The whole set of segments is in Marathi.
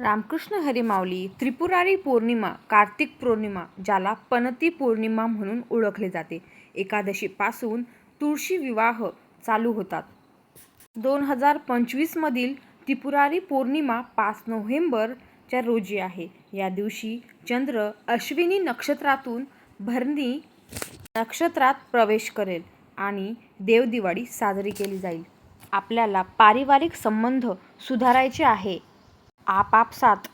रामकृष्ण हरिमावली त्रिपुरारी पौर्णिमा कार्तिक पौर्णिमा ज्याला पणती पौर्णिमा म्हणून ओळखले जाते. एकादशीपासून तुळशी विवाह चालू होतात. दोन हजार पंचवीसमधील त्रिपुरारी पौर्णिमा पाच नोव्हेंबरच्या रोजी आहे. या दिवशी चंद्र अश्विनी नक्षत्रातून भरणी नक्षत्रात प्रवेश करेल आणि देवदिवाळी साजरी केली जाईल. आपल्याला पारिवारिक संबंध सुधारायचे आहे. आपापसात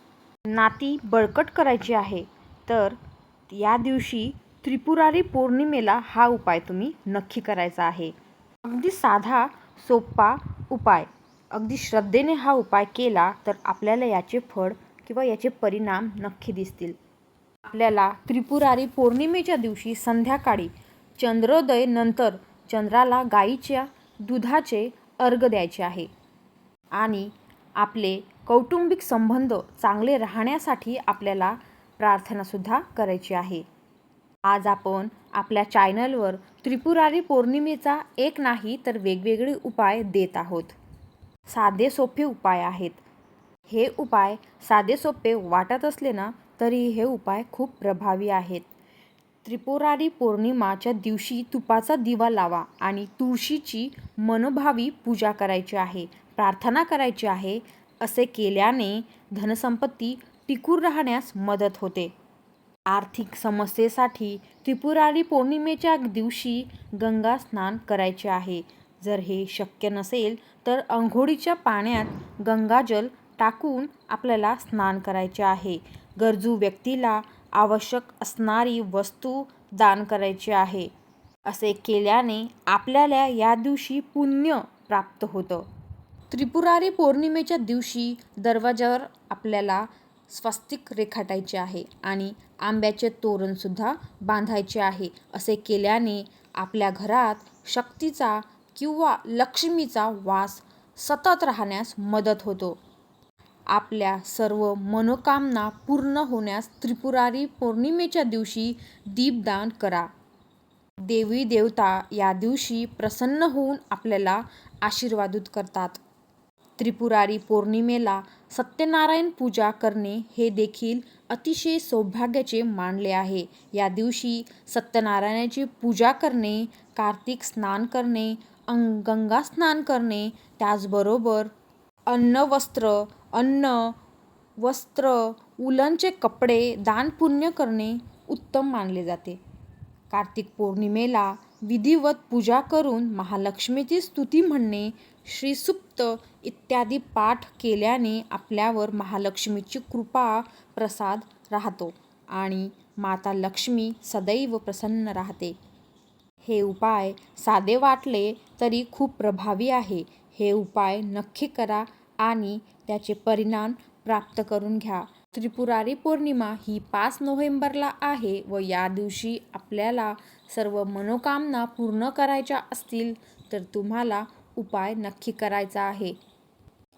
नाती बळकट करायची आहे तर या दिवशी त्रिपुरारी पौर्णिमेला हा उपाय तुम्ही नक्की करायचा आहे. अगदी साधा सोपा उपाय. अगदी श्रद्धेने हा उपाय केला तर आपल्याला याचे फळ किंवा याचे परिणाम नक्की दिसतील. आपल्याला त्रिपुरारी पौर्णिमेच्या दिवशी संध्याकाळी चंद्रोदय नंतर चंद्राला गाईच्या दुधाचे अर्घ द्यायचे आहे. आणि आपले कौटुंबिक संबंध चांगले राहण्यासाठी आपल्याला प्रार्थनासुद्धा करायची आहे. आज आपण आपल्या चॅनलवर त्रिपुरारी पौर्णिमेचा एक नाही तर वेगवेगळे उपाय देत आहोत. साधे सोपे उपाय आहेत. हे उपाय साधे सोपे वाटत असले ना तरी हे उपाय खूप प्रभावी आहेत. त्रिपुरारी पौर्णिमाच्या दिवशी तुपाचा दिवा लावा आणि तुळशीची मनोभावी पूजा करायची आहे प्रार्थना करायची आहे असे केल्याने धनसंपत्ती टिकून राहण्यास मदत होते. आर्थिक समस्येसाठी त्रिपुरारी पौर्णिमेच्या दिवशी गंगा स्नान करायचे आहे. जर हे शक्य नसेल तर अंघोळीच्या पाण्यात गंगाजल टाकून आपल्याला स्नान करायचे आहे. गरजू व्यक्तीला आवश्यक असणारी वस्तू दान करायची आहे. असे केल्याने आपल्याला या दिवशी पुण्य प्राप्त होतं. त्रिपुरारी पौर्णिमेच्या दिवशी दरवाजावर आपल्याला स्वस्तिक रेखाटायचे आहे आणि आंब्याचे तोरणसुद्धा बांधायचे आहे असे केल्याने आपल्या घरात शक्तीचा किंवा लक्ष्मीचा वास सतत राहण्यास मदत होतो. आपल्या सर्व मनोकामना पूर्ण होण्यास त्रिपुरारी पौर्णिमेच्या दिवशी दीपदान करा. देवी देवता या दिवशी प्रसन्न होऊन आपल्याला आशीर्वादित करतात. त्रिपुरारी पौर्णिमेला सत्यनारायण पूजा करणे हे देखील अतिशय सौभाग्याचे मानले आहे. या दिवशी सत्यनारायणाची पूजा करणे कार्तिक स्नान करणे अंग गंगा स्नान करणे त्याचबरोबर अन्न वस्त्र अन्न वस्त्र उलनचे कपडे दान पुण्य करणे उत्तम मानले जाते. कार्तिक पौर्णिमेला विधिवत पूजा करून महालक्ष्मीची स्तुती म्हणणे श्रीसुप्त इत्यादी पाठ केल्याने आपल्यावर महालक्ष्मीची कृपा प्रसाद राहतो आणि माता लक्ष्मी सदैव प्रसन्न राहते. हे उपाय साधे वाटले तरी खूप प्रभावी आहे. हे उपाय नक्की करा आणि त्याचे परिणाम प्राप्त करून घ्या. त्रिपुरारी पौर्णिमा ही पाच नोव्हेंबरला आहे व या दिवशी आपल्याला सर्व मनोकामना पूर्ण करायच्या असतील तर तुम्हाला उपाय नक्की करायचा आहे.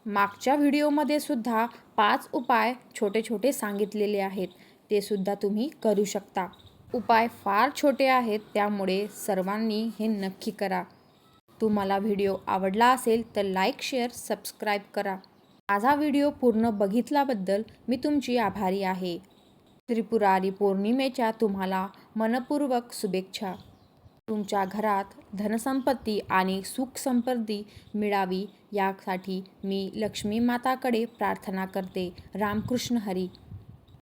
मागच्या व्हिडिओमध्ये सुद्धा पाच उपाय छोटे छोटे सांगितलेले आहेत. ते सुद्धा तुम्ही करू शकता. उपाय फार छोटे आहेत त्यामुळे सर्वांनी हे नक्की करा. तुम्हाला व्हिडिओ आवडला असेल तर लाईक शेअर सबस्क्राईब करा. माझा व्हिडिओ पूर्ण बघितल्याबद्दल मी तुमची आभारी आहे. त्रिपुरारी पौर्णिमेच्या तुम्हाला मनपूर्वक शुभेच्छा. तुमच्या घरात धनसंपत्ती आणि सुखसंपत्ती मिळावी यासाठी मी लक्ष्मी माताकडे प्रार्थना करते. रामकृष्ण हरी.